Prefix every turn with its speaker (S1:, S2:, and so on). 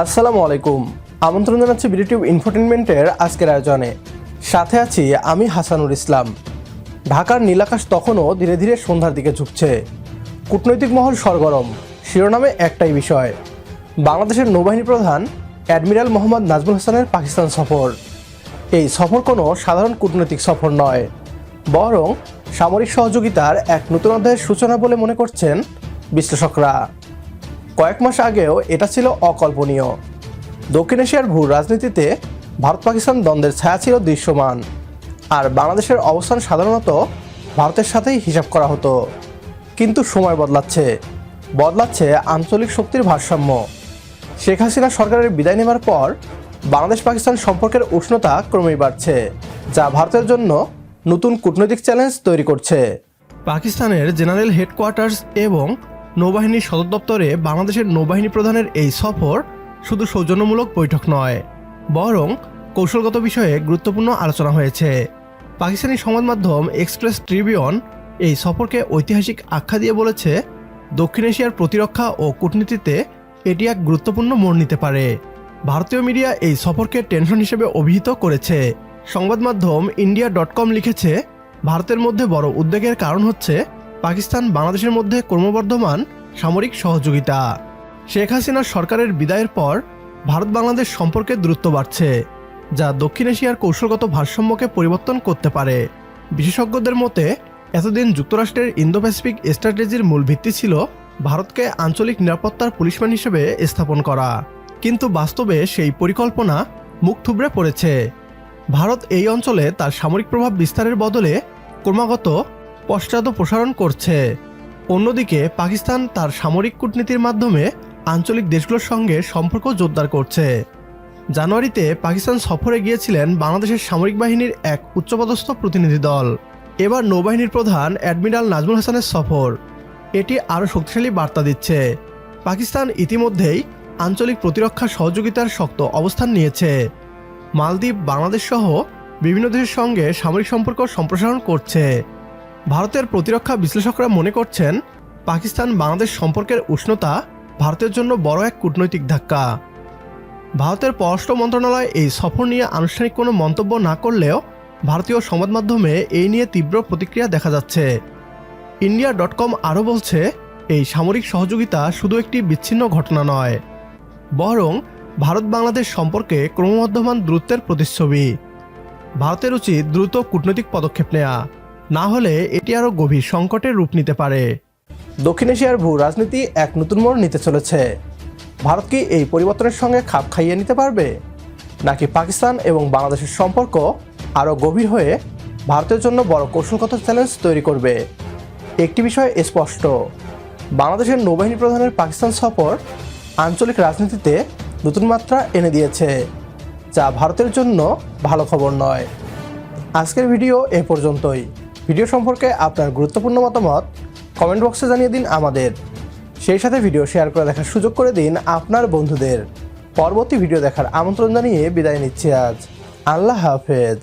S1: আসসালামু আলাইকুম। আমন্ত্রণ জানাচ্ছি বিডিটিউব ইনফোটেনমেন্টের আজকের আয়োজনে। সাথে আছি আমি হাসানুর ইসলাম। ঢাকার নীলাকাশ তখনও ধীরে ধীরে সন্ধ্যার দিকে ঝুঁকছে। কূটনৈতিক মহল সরগরম, শিরোনামে একটাই বিষয়। বাংলাদেশের নৌবাহিনী প্রধান অ্যাডমিরাল মোহাম্মদ নাজমুল হাসানের পাকিস্তান সফর। এই সফর কোনো সাধারণ কূটনৈতিক সফর নয়, বরং সামরিক সহযোগিতার এক নতুন অধ্যায়ের সূচনা বলে মনে করছেন বিশ্লেষকরা। কয়েক মাস আগেও এটা ছিল অকল্পনীয়। দক্ষিণ এশিয়ার ভূ রাজনীতিতে ভারত পাকিস্তান দ্বন্দ্বের ছায়া ছিল দৃশ্যমান। আর বাংলাদেশের অবস্থান সাধারণত ভারতের সাথেই হিসাব করা হতো। কিন্তু সময় বদলাচ্ছে। বদলাচ্ছে আঞ্চলিক শক্তির ভারসাম্য। শেখ হাসিনা সরকারের বিদায় নেবার পর বাংলাদেশ পাকিস্তান সম্পর্কের উষ্ণতা ক্রমেই বাড়ছে, যা ভারতের জন্য নতুন কূটনৈতিক চ্যালেঞ্জ তৈরি করছে। পাকিস্তানের জেনারেল হেডকোয়ার্টার্স এবং নৌবাহিনীর সদর দপ্তরে বাংলাদেশের নৌবাহিনী প্রধানের এই সফর শুধু সৌজন্যমূলক বৈঠক নয়, বরং কৌশলগত বিষয়ে গুরুত্বপূর্ণ আলোচনা হয়েছে। পাকিস্তানি সংবাদ মাধ্যম এক্সপ্রেস ট্রিবিউন এই সফরকে ঐতিহাসিক আখ্যা দিয়ে বলেছে, দক্ষিণ এশিয়ার প্রতিরক্ষা ও কূটনীতিতে এটি এক গুরুত্বপূর্ণ মোড় নিতে পারে। ভারতীয় মিডিয়া এই সফরকে টেনশন হিসেবে অভিহিত করেছে। সংবাদ মাধ্যম ইন্ডিয়া ডট কম লিখেছে, ভারতের মধ্যে বড় উদ্বেগের কারণ হচ্ছে পাকিস্তান বাংলাদেশের মধ্যে ক্রমবর্ধমান সামরিক সহযোগিতা। শেখ হাসিনার সরকারের বিদায়ের পর ভারত বাংলাদেশ সম্পর্কে দূরত্ব বাড়ছে, যা দক্ষিণ এশিয়ার কৌশলগত ভারসাম্যকে পরিবর্তন করতে পারে। বিশেষজ্ঞদের মতে, এতদিন যুক্তরাষ্ট্রের ইন্দো প্যাসিফিক স্ট্র্যাটেজির মূল ভিত্তি ছিল ভারতকে আঞ্চলিক নিরাপত্তার পুলিশম্যান হিসেবে স্থাপন করা। কিন্তু বাস্তবে সেই পরিকল্পনা মুখ থুবড়ে পড়েছে। ভারত এই অঞ্চলে তার সামরিক প্রভাব বিস্তারের বদলে ক্রমাগত পশ্চাদ প্রসারণ করছে। অন্যদিকে পাকিস্তান তার সামরিক কূটনীতির মাধ্যমে আঞ্চলিক দেশগুলোর সঙ্গে সম্পর্ক জোরদার করছে। জানুয়ারিতে পাকিস্তান সফরে গিয়েছিলেন বাংলাদেশের সামরিক বাহিনীর এক উচ্চপদস্থ প্রতিনিধি দল। এবার নৌবাহিনীর প্রধান অ্যাডমিরাল নাজমুল হাসানের সফর। এটি আরও শক্তিশালী বার্তা দিচ্ছে। পাকিস্তান ইতিমধ্যেই আঞ্চলিক প্রতিরক্ষা সহযোগিতার শক্ত অবস্থান নিয়েছে। মালদ্বীপ, বাংলাদেশ সহ বিভিন্ন দেশের সঙ্গে সামরিক সম্পর্ক সম্প্রসারণ করছে। ভারতের প্রতিরক্ষা বিশ্লেষকরা মনে করছেন, পাকিস্তান বাংলাদেশ সম্পর্কের উষ্ণতা ভারতের জন্য বড় এক কূটনৈতিক ধাক্কা। ভারতের পররাষ্ট্র মন্ত্রণালয় এই সফর নিয়ে আনুষ্ঠানিক কোনো মন্তব্য না করলেও ভারতীয় সংবাদ মাধ্যমে এই নিয়ে তীব্র প্রতিক্রিয়া দেখা যাচ্ছে। ইন্ডিয়া ডট কম আরও বলছে, এই সামরিক সহযোগিতা শুধু একটি বিচ্ছিন্ন ঘটনা নয়, বরং ভারত বাংলাদেশ সম্পর্কে ক্রমবর্ধমান দূরত্বের প্রতিচ্ছবি। ভারতের উচিত দ্রুত কূটনৈতিক পদক্ষেপ নেওয়া না হলে এটি আরও গভীর সংকটের রূপ নিতে পারে। দক্ষিণ এশিয়ার ভূ রাজনীতি এক নতুন মোড় নিতে চলেছে। ভারত কি এই পরিবর্তনের সঙ্গে খাপ খাইয়ে নিতে পারবে? নাকি পাকিস্তান এবং বাংলাদেশের সম্পর্ক আরও গভীর হয়ে ভারতের জন্য বড় কৌশলগত চ্যালেঞ্জ তৈরি করবে? একটি বিষয় স্পষ্ট। বাংলাদেশের নৌবাহিনী প্রধানের পাকিস্তান সফর আঞ্চলিক রাজনীতিতে নতুন মাত্রা এনে দিয়েছে, যা ভারতের জন্য ভালো খবর নয়। আজকের ভিডিও এ পর্যন্তই। ভিডিও সম্পর্কে আপনার গুরুত্বপূর্ণ মতামত কমেন্ট বক্সে জানিয়ে দিন আমাদের। সেই সাথে ভিডিও শেয়ার করে দেখার সুযোগ করে দিন আপনার বন্ধুদের। পরবর্তী ভিডিও দেখার আমন্ত্রণ জানিয়ে বিদায় নিচ্ছি আজ। আল্লাহ হাফেজ।